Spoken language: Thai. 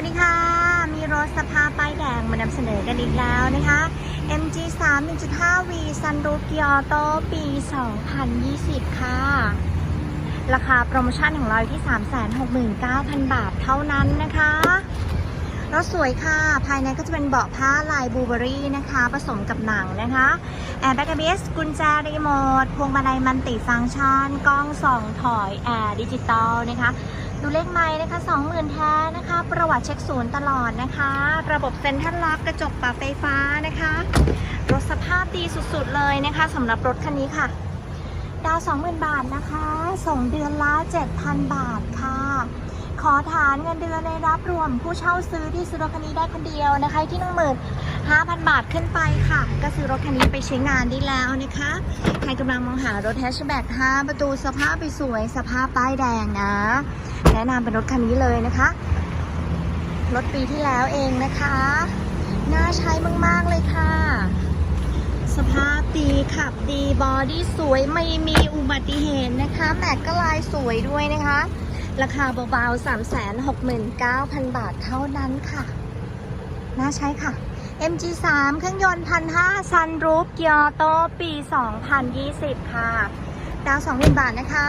วัสดีค่ะ มีรถสภาป้ายแดงมานำเสนอกันอีกแล้วนะคะ MG 3 1.5V Sunroof Gear Top ปี 2020 ค่ะ ราคาโปรโมชั่นของเราอยที่ 369,000 บาทเท่านั้นนะคะ รถสวยค่ะ ภายในก็จะเป็นเบาะผ้าลายบูเบอรี่นะคะ ผสมกับหนังนะคะแอร์แบ็กเบสกุญแจรีโมท พวงมาลัยมันติฟังก์ชัน กล้องส่องถอยแอร์ดิจิตอลนะคะ ดูเลขไม้นะคะ20,000แท้นะคะ ประวัติเช็คศูนย์ตลอดนะคะ ระบบเซ็นทรัลล็อกกระจกปรับไฟฟ้านะคะรถสภาพดีสุดๆเลยนะคะสำหรับรถคันนี้ค่ะ ดาว 20,000 บาทนะคะส่งเดือนละ 7,000 บาทค่ะ ขอฐานเงินเดือนในรับรวม ผู้เช่าซื้อที่ซื้อรถคันนี้ได้คนเดียวนะคะที่15,000บาทขึ้นไปค่ะ ก็ซื้อรถคันนี้ไปใช้งานได้แล้วนะคะ ใครกำลังมองหารถแฮชแบ็ก5ประตูสภาพไปสวยสภาพป้ายแดงนะ แนะนำเป็นรถคันนี้เลยนะคะ รถปีที่แล้วเองนะคะ น่าใช้มากๆเลยค่ะ สภาพดีขับดีบอดี้สวยไม่มีอุบัติเหตุนะคะ แม็กก็ลายสวยด้วยนะคะ ราคาเบาๆ 369,000 บาทเท่านั้นค่ะ น่าใช้ค่ะ MG3 เครื่องยนต์1,500 Sunroof g i o t o ปี 2020 ค่ะ ดาว20,000บาทนะคะ